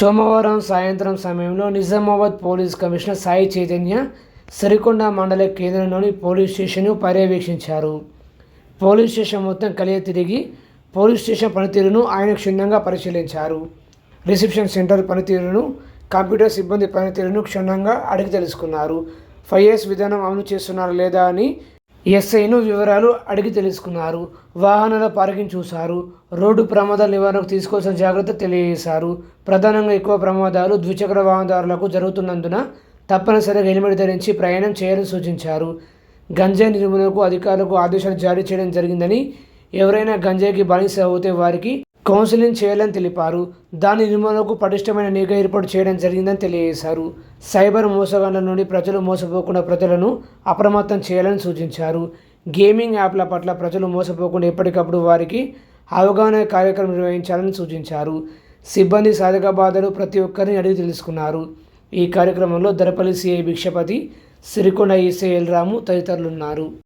సోమవారం సాయంత్రం సమయంలో నిజామాబాద్ పోలీస్ కమిషనర్ సాయి చైతన్య సిరికొండ మండల కేంద్రంలోని పోలీస్ స్టేషన్ను పర్యవేక్షించారు. పోలీస్ స్టేషన్ మొత్తం కలియ తిరిగి పోలీస్ స్టేషన్ పనితీరును ఆయన క్షుణ్ణంగా పరిశీలించారు. రిసెప్షన్ సెంటర్ పనితీరును కంప్యూటర్ సిబ్బంది పనితీరును క్షుణ్ణంగా అడిగి తెలుసుకున్నారు. ఫైవ్ ఇయర్స్ విధానం అమలు చేస్తున్నారా లేదా అని ఎస్ఐను వివరాలు అడిగి తెలుసుకున్నారు. వాహనాల పార్కింగ్ చూశారు. రోడ్డు ప్రమాదాల నివారణకు తీసుకోవాల్సిన జాగ్రత్త తెలియజేశారు. ప్రధానంగా ఎక్కువ ప్రమాదాలు ద్విచక్ర వాహనదారులకు జరుగుతున్నందున తప్పనిసరిగా హెల్మెట్ ధరించి ప్రయాణం చేయాలని సూచించారు. గంజాయి నిర్మూలనకు అధికారులకు ఆదేశాలు జారీ చేయడం జరిగిందని ఎవరైనా గంజాయికి బానిస అవుతే వారికి కౌన్సిలింగ్ చేయాలని తెలిపారు. దాని నిర్మూలనకు పటిష్టమైన నిఘా ఏర్పాటు చేయడం జరిగిందని తెలియజేశారు. సైబర్ మోసగాళ్ళ నుండి ప్రజలు మోసపోకుండా ప్రజలను అప్రమత్తం చేయాలని సూచించారు. గేమింగ్ యాప్ల పట్ల ప్రజలు మోసపోకుండా ఎప్పటికప్పుడు వారికి అవగాహన కార్యక్రమం నిర్వహించాలని సూచించారు. సిబ్బంది సాధక బాధలు ప్రతి ఒక్కరిని అడిగి తెలుసుకున్నారు. ఈ కార్యక్రమంలో దరపల్లి సిఐ భిక్షపతి సిరికొండ ఈసీ ఎల్ రాము తదితరులున్నారు.